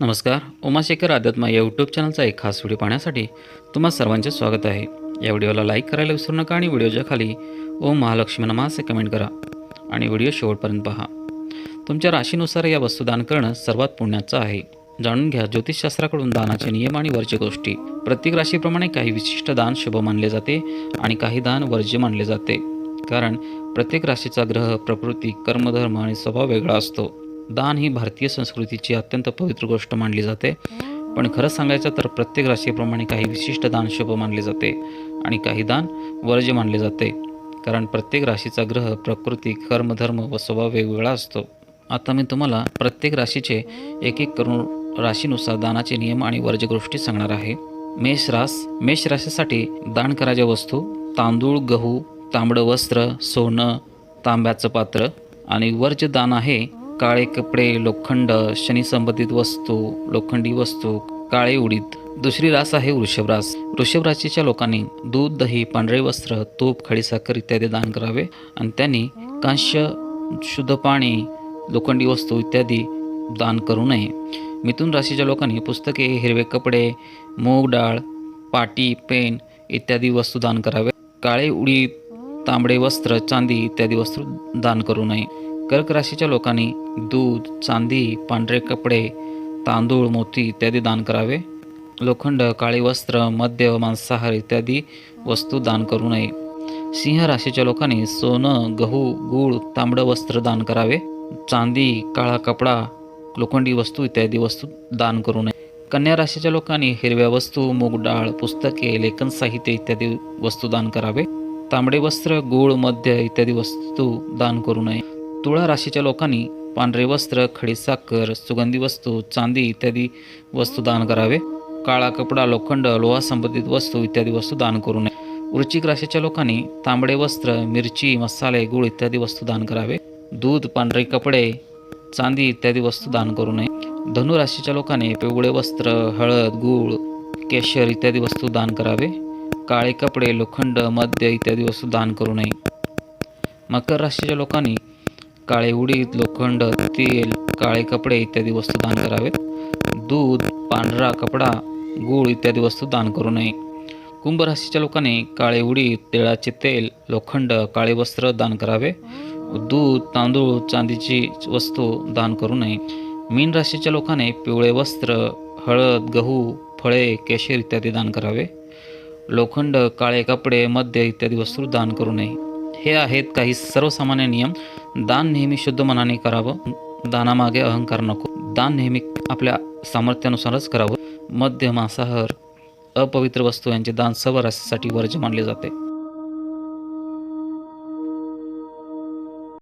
नमस्कार उमाशेखर आध्यात्मा या यूट्यूब चॅनलचा एक खास व्हिडिओ पाहण्यासाठी तुम्हा सर्वांचे स्वागत आहे. या व्हिडिओला लाईक करायला विसरू नका आणि व्हिडिओच्या खाली ओम महालक्ष्मी नमा असे कमेंट करा आणि व्हिडिओ शेवटपर्यंत पहा. तुमच्या राशीनुसार या वस्तू दान करणं सर्वात पुण्याचं आहे. जाणून घ्या ज्योतिषशास्त्राकडून दानाचे नियम आणि वर्ज्य गोष्टी. प्रत्येक राशीप्रमाणे काही विशिष्ट दान शुभ मानले जाते आणि काही दान वर्ज्य मानले जाते. कारण प्रत्येक राशीचा ग्रह प्रकृती कर्मधर्म आणि स्वभाव वेगळा असतो. दान ही भारतीय संस्कृतीची अत्यंत पवित्र गोष्ट मानली जाते. पण खरं सांगायचं तर प्रत्येक राशीप्रमाणे काही विशिष्ट दान शुभ मानले जाते आणि काही दान वर्ज्य मानले जाते. कारण प्रत्येक राशीचा ग्रह प्रकृती कर्मधर्म व स्वभाव वेगवेगळा असतो. आता मी तुम्हाला प्रत्येक राशीचे एक एक करून राशीनुसार दानाचे नियम आणि वर्ज्य गोष्टी सांगणार आहे. मेष रास मेष राशीसाठी दान करायच्या वस्तू तांदूळ गहू तांबडं वस्त्र सोनं तांब्याचं पात्र आणि वर्ज्य दान आहे काळे कपडे लोखंड शनी संबंधित वस्तू लोखंडी वस्तू काळे उडीद. दुसरी रास आहे वृषभ रास. वृषभ राशीच्या लोकांनी दूध दही पांढरे वस्त्र तूप खडीसाखर इत्यादी दान करावे आणि त्यांनी कांस्य शुद्ध पाणी लोखंडी वस्तू इत्यादी दान करू नये. मिथुन राशीच्या लोकांनी पुस्तके हिरवे कपडे मूग डाळ पाटी पेन इत्यादी वस्तू दान करावे. काळे उडीद तांबडे वस्त्र चांदी इत्यादी वस्तू दान करू नये. कर्क राशीच्या लोकांनी दूध चांदी पांढरे कपडे तांदूळ मोती इत्यादी दान करावे. लोखंड काळे वस्त्र मद्य मांसाहार इत्यादी वस्तू दान करू नये. सिंह राशीच्या लोकांनी सोनं गहू गूळ तांबडं वस्त्र दान करावे. चांदी काळा कपडा लोखंडी वस्तू इत्यादी वस्तू दान करू नये. कन्या राशीच्या लोकांनी हिरव्या वस्तू मूग डाळ पुस्तके लेखन साहित्य इत्यादी वस्तू दान करावे. तांबडे वस्त्र गूळ मद्य इत्यादी वस्तू दान करू नये. तुळा राशीच्या लोकांनी पांढरे वस्त्र खडीसाखर सुगंधी वस्तू चांदी इत्यादी वस्तू दान करावे. काळा कपडा लोखंड लोहा संबंधित वस्तू इत्यादी वस्तू दान करू नये. वृश्चिक राशीच्या लोकांनी तांबडे वस्त्र मिरची मसाले गूळ इत्यादी वस्तू दान करावे. दूध पांढरे कपडे चांदी इत्यादी वस्तू दान करू नये. धनु राशीच्या लोकांनी पिवळे वस्त्र हळद गूळ केशर इत्यादी वस्तू दान करावे. काळे कपडे लोखंड मद्य इत्यादी वस्तू दान करू नये. मकर राशीच्या लोकांनी काळे उडीद लोखंड तेल काळे कपडे इत्यादी वस्तू दान करावेत. दूध पांढरा कपडा गूळ इत्यादी वस्तू दान करू नये. कुंभ राशीच्या लोकांनी काळे उडीद तिळाचे तेल लोखंड काळे वस्त्र दान करावे. दूध तांदूळ चांदीची वस्तू दान करू नये. मीन राशीच्या लोकांनी पिवळे वस्त्र हळद गहू फळे केशर इत्यादी दान करावे. लोखंड काळे कपडे मद्य इत्यादी वस्तू दान करू नये. हे आहेत काही सर्वसामान्य नियम. दान नेहमी शुद्ध मनाने करावं. दानामागे अहंकार नको. दान नेहमी आपल्या सामर्थ्यानुसारच करावं. मध्य मांसाहार अपवित्र वस्तू यांचे दान सर्व राशीसाठी वर्ज मानले जाते.